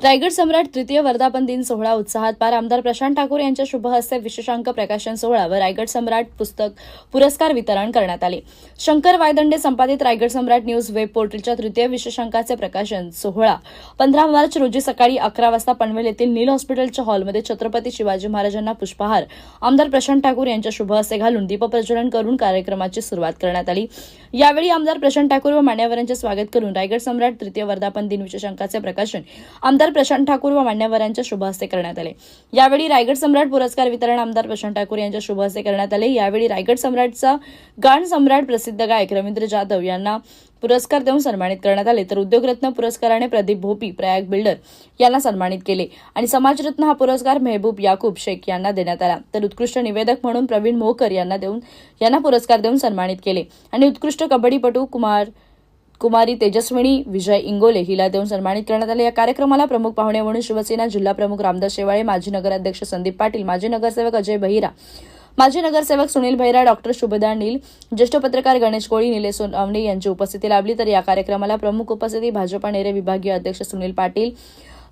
रायगड सम्राट तृतीय वर्धापन दिन सोहळा उत्साहात पार आमदार प्रशांत ठाकूर यांच्या शुभ हस्ते विशेषांक प्रकाशन सोहळा व रायगड सम्राट पुस्तक पुरस्कार वितरण करण्यात आले. शंकर वायदंडे संपादित रायगड सम्राट न्यूज वेब पोर्टलच्या तृतीय विशेषांकाचे प्रकाशन सोहळा. पंधरा मार्च रोजी सकाळी अकरा वाजता पनवेल येथील नील हॉस्पिटलच्या हॉलमध्ये छत्रपती शिवाजी महाराजांना पुष्पहार आमदार प्रशांत ठाकूर यांच्या शुभ हस्ते घालून दीपप्रज्वलन करून कार्यक्रमाची सुरुवात करण्यात आली. यावेळी आमदार प्रशांत ठाकूर व मान्यवरांचे स्वागत करून रायगड सम्राट तृतीय वर्धापन दिन विशेषांकाचे प्रकाशन आमदार प्रशांत ठाकूर व मान्यवरांच्या शुभ हस्ते करण्यात आले. यावेळी रायगड सम्राट पुरस्कार वितरण आमदार प्रशांत ठाकूर यांच्या शुभ हस्ते करण्यात आले. यावेळी रायगड सम्राटचा गाण सम्राट प्रसिद्ध गायक रवींद्र जाधव यांना पुरस्कार देऊन सन्मानित करण्यात आले. तर उद्योगरत्न पुरस्काराने प्रदीप भोपी प्रयाग बिल्डर यांना सन्मानित केले आणि समाजरत्न हा पुरस्कार मेहबूब याकूब शेख यांना देण्यात आला. तर उत्कृष्ट निवेदक म्हणून प्रवीण मोहकर यांना देऊन यांना पुरस्कार देऊन सन्मानित केले आणि उत्कृष्ट कबड्डीपटू कुमार कुमारी तेजस्विनी विजय इंगोले हिला देऊन सन्मानित करण्यात आले. या कार्यक्रमाला प्रमुख पाहुणे म्हणून शिवसेना जिल्हा प्रमुख रामदास शेवाळे माजी नगराध्यक्ष संदीप पाटील माजी नगरसेवक अजय बहिरा माजी नगरसेवक सुनील भैरा डॉक्टर शुभदा नील ज्येष्ठ पत्रकार गणेश कोळी निलेश सोनवणे यांची उपस्थिती लाभली. तर या कार्यक्रमाला प्रमुख उपस्थिती भाजपा नेरे विभागीय अध्यक्ष सुनील पाटील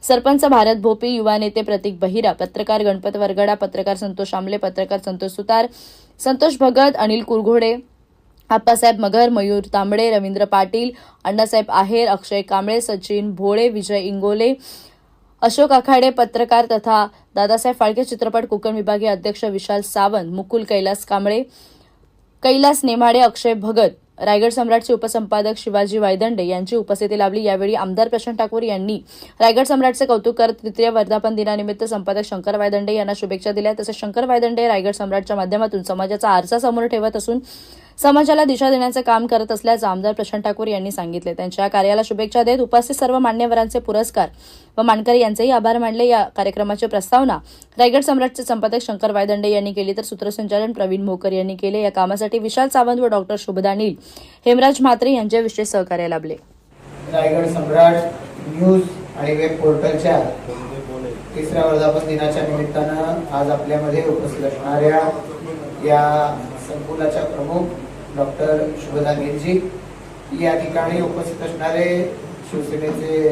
सरपंच भारत भोपी युवा नेते प्रतीक बहिरा पत्रकार गणपत वरगडा पत्रकार संतोष आमले पत्रकार संतोष सुतार संतोष भगत अनिल कुरघोडे आप्पासाहेब मगर मयूर तांबडे रवींद्र पाटील अण्णासाहेब आहेर अक्षय कांबळे सचिन भोळे विजय इंगोले अशोक आखाडे पत्रकार तथा दादासाहेब फाळके चित्रपट कोकण विभागीय अध्यक्ष विशाल सावंत मुकुल कैलास कांबळे कैलास नेमाडे अक्षय भगत रायगड सम्राटचे उपसंपादक शिवाजी वायदंडे यांची उपस्थिती लाभली. यावेळी आमदार प्रशांत ठाकूर यांनी रायगड सम्राटचे कौतुक करत तृतीय वर्धापन दिनानिमित्त संपादक शंकर वायदंडे यांना शुभेच्छा दिल्या. तसेच शंकर वायदंडे रायगड सम्राटच्या माध्यमातून समाजाचा आरसा समोर ठेवत असून समाजाला दिशा देण्याचं काम करत असल्याचं आमदार प्रशांत ठाकूर यांनी सांगितले. त्यांच्या या कार्याला शुभेच्छा देत उपस्थित सर्व मान्यवरांचे पुरस्कार व मानकरी यांचेही आभार मानले. या कार्यक्रमाची प्रस्तावना रायगड सम्राटचे संपादक शंकर वायदंडे यांनी केली तर सूत्रसंचालन प्रवीण मोकर यांनी केले. या कामासाठी विशाल सावंत व डॉक्टर शुभदा नील हेमराज म्हात्रे यांचे विशेष सहकार्य लाभले. रायगड सम्राट न्यूज आणि वेब पोर्टलच्या तिसऱ्या वर्धापन दिनाच्या निमित्तानं आज आपल्यामध्ये उपस्थित असणाऱ्या या संकुलाच्या प्रमुख डॉक्टर शुभदा गिरजी या ठिकाणी उपस्थित असणारे शिवसेनेचे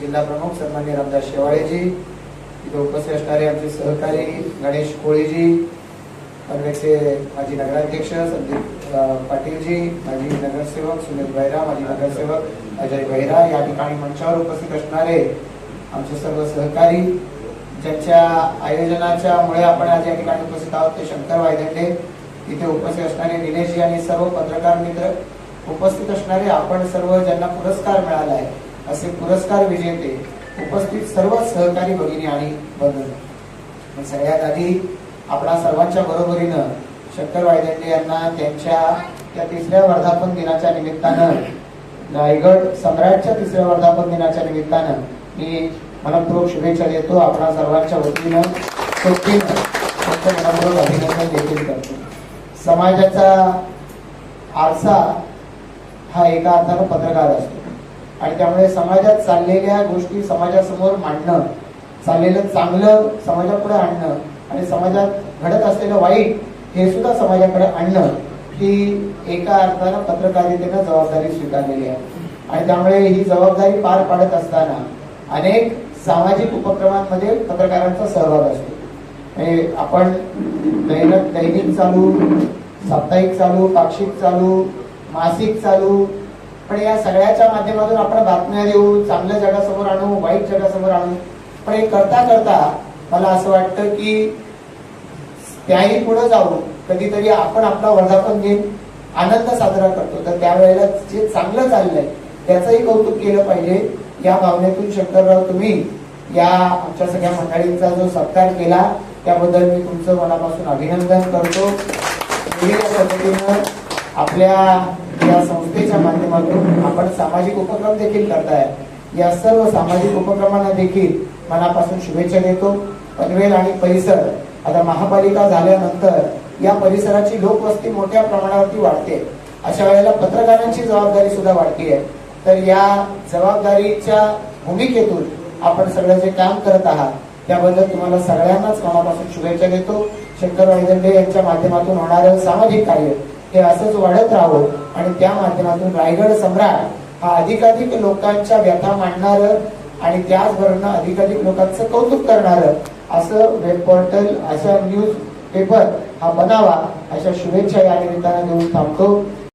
जिल्हा प्रमुख सन्मान्य रामदास शेवाळेजी इथे उपस्थित असणारे आमचे सहकारी गणेश कोळीजी काँग्रेसचे माजी नगराध्यक्ष संदीप पाटीलजी माजी नगरसेवक सुनील भैरा माजी नगरसेवक अजय भैरा. या ठिकाणी मंचावर उपस्थित असणारे आमचे सर्व सहकारी ज्यांच्या आयोजनाच्या मुळे आपण आज या ठिकाणी उपस्थित आहोत ते शंकर वायदंडे. इथे उपस्थित असणारे दिनेशजी आणि सर्व पत्रकार मित्र उपस्थित असणारे आपण सर्व ज्यांना पुरस्कार मिळाला आहे असे पुरस्कार विजेते उपस्थित सर्व सहकारी भगिनी आणि बंधू. सगळ्यात आधी आपणा सर्वांच्या बरोबरीनं शंकर वायदंडे यांना त्यांच्या त्या तिसऱ्या वर्धापन दिनाच्या निमित्तानं रायगड सम्राटच्या तिसऱ्या वर्धापन दिनाच्या निमित्तानं मी मनपूर्वक शुभेच्छा देतो. आपणा सर्वांच्या वतीनं मनपूर्वक अभिनंदन देखील करतो. समाजाचा आरसा हा एका अर्थानं पत्रकार असतो. आणि त्यामुळे समाजात चाललेल्या गोष्टी समाजासमोर मांडणं चाललेलं चांगलं समाजापुढे आणणं आणि समाजात घडत असलेलं वाईट हे सुद्धा समाजाकडे आणणं ही एका अर्थानं पत्रकारितेनं जबाबदारी स्वीकारलेली आहे. आणि त्यामुळे ही जबाबदारी पार पाडत असताना अनेक सामाजिक उपक्रमांमध्ये पत्रकारांचा सहभाग असतो. हे आपण दैनिक दैनिक चालू साप्ताहिक चालू पाक्षिक चालू मासिक चालू पण या सगळ्याच्या माध्यमातून आपण बातम्या देऊ चांगल्या जगासमोर आणू वाईट जगासमोर आणू. पण हे करता करता मला असं वाटतं की त्याही पुढे जाऊ कधीतरी आपण आपला वर्धापन दिन आनंद साजरा करतो. तर त्यावेळेला जे चांगलं चाललंय त्याचंही कौतुक केलं पाहिजे. या भावनेतून शंकरराव तुम्ही या आमच्या सगळ्या मंडळींचा जो सत्कार केला त्याबद्दल मी तुमचं मनापासून अभिनंदन करतो. वेगवेगळ्या पद्धतीनं आपल्या या संस्थेच्या माध्यमातून आपण सामाजिक उपक्रम देखील करताय. या सर्व सामाजिक उपक्रमांना देखील मनापासून शुभेच्छा देतो. पनवेल आणि परिसर आता महापालिका झाल्यानंतर या परिसराची लोकवस्ती मोठ्या प्रमाणावरती वाढते. अशा वेळेला पत्रकारांची जबाबदारी सुद्धा वाढती आहे तर या जबाबदारीच्या भूमिकेतून आपण सगळं जे काम करत आहात त्याबद्दल तुम्हाला सगळ्यांनाच मनापासून शुभेच्छा देतो. शंकर वायदंडे यांच्या माध्यमातून होणारं सामाजिक कार्य हे असंच वाढत राहावं आणि त्या माध्यमातून रायगड सम्राट हा अधिकाधिक लोकांच्या व्यथा मांडणार आणि त्याचबरोबर अधिकाधिक लोकांचं कौतुक करणार असं वेब पोर्टल अशा न्यूज पेपर हा बनावा अशा शुभेच्छा या निमित्तानं देऊन थांबतो.